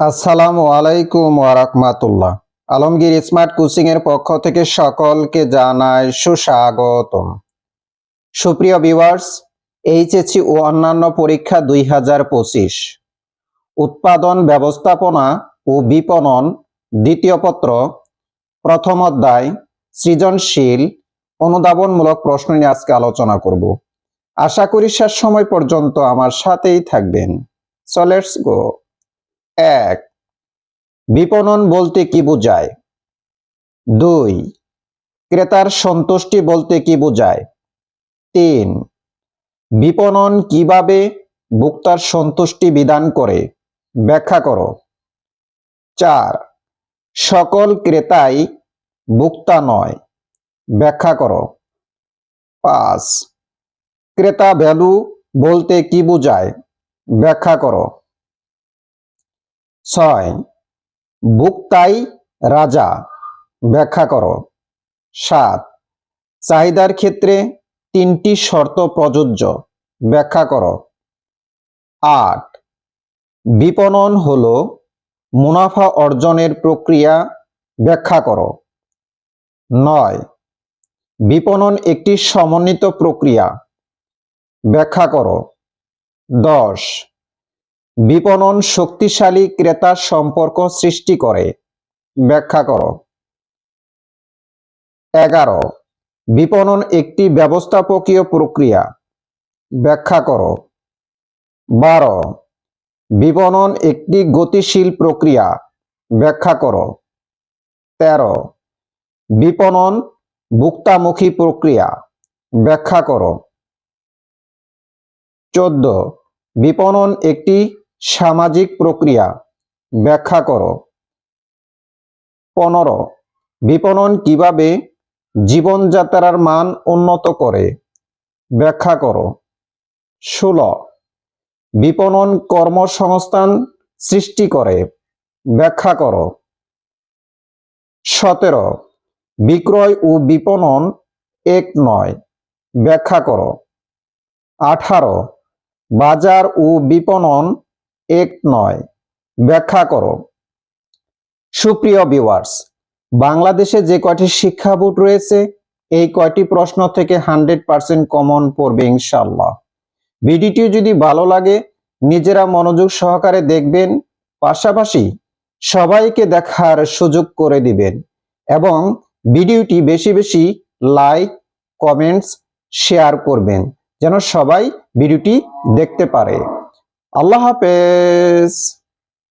আসসালামু আলাইকুম ওয়ারাকমাতুল্লাহ Alamgir smart coaching এর পক্ষ থেকে সকলকে জানাই সুস্বাগতম। সুপ্রিয় ভিউয়ার্স এইচএসসি ও অন্যান্য পরীক্ষা দুই হাজার পঁচিশ। উৎপাদন ব্যবস্থাপনা ও বিপণন দ্বিতীয় পত্র, প্রথম অধ্যায়, সৃজনশীল, অনুধাবনমূলক প্রশ্ন নিয়ে আজকে আলোচনা করব। আশা করি শেষ সময় পর্যন্ত আমার সাথেই থাকবেন। সো লেটস গো এক, বিপণন বলতে কি বোঝায়? দুই, ক্রেতার সন্তুষ্টি বলতে কি বোঝায়? তিন, বিপণন কীভাবে ভোক্তার সন্তুষ্টি বিধান করে? ব্যাখ্যা করো। চার, সকল ক্রেতাই ভোক্তা নয়। ব্যাখ্যা করো। পাঁচ, ক্রেতা ভ্যালু বলতে কি বোঝায়? ব্যাখ্যা করো। ছয়, ভোক্তাই রাজা, ব্যাখ্যা করো। সাত, চাহিদার ক্ষেত্রে তিনটি শর্ত প্রযোজ্য, ব্যাখ্যা করো। আট, বিপণন হলো মুনাফা অর্জনের প্রক্রিয়া, ব্যাখ্যা করো। নয়, বিপণন একটি সমন্বিত প্রক্রিয়া, ব্যাখ্যা করো। দশ বিপণন শক্তিশালী ক্রেতা সম্পর্ক সৃষ্টি করে। ব্যাখ্যা করো। এগারো। বিপণন একটি ব্যবস্থাপকীয় প্রক্রিয়া। ব্যাখ্যা করো। বারো। বিপণন একটি গতিশীল প্রক্রিয়া। ব্যাখ্যা করো। তেরো। বিপণন ভুক্তামুখী প্রক্রিয়া। ব্যাখ্যা করো। চোদ্দ। বিপণন একটি সামাজিক প্রক্রিয়া, ব্যাখ্যা করো। পনেরো, বিপণন কীভাবে জীবনযাত্রার মান উন্নত করে, ব্যাখ্যা করো। ষোলো, বিপণন কর্মসংস্থান সৃষ্টি করে, ব্যাখ্যা করো। সতেরো, বিক্রয় ও বিপণন এক নয়, ব্যাখ্যা করো। আঠারো, বাজার ও বিপণন এক নয়। ব্যাখ্যা করো। সুপ্রিয় ভিউয়ার্স বাংলাদেশে যে কয়টি শিক্ষা বোর্ড রয়েছে, এই কয়টি প্রশ্ন থেকে হান্ড্রেড পার্সেন্ট কমন পড়বে ইনশাল্লাহ ভিডিওটি যদি ভালো লাগে, নিজেরা মনোযোগ সহকারে দেখবেন, পাশাপাশি সবাইকে দেখার সুযোগ করে দিবেন এবং ভিডিওটি বেশি বেশি লাইক, কমেন্টস, শেয়ার করবেন, যেন সবাই ভিডিওটি দেখতে পারে। আল্লাহ হাফেজ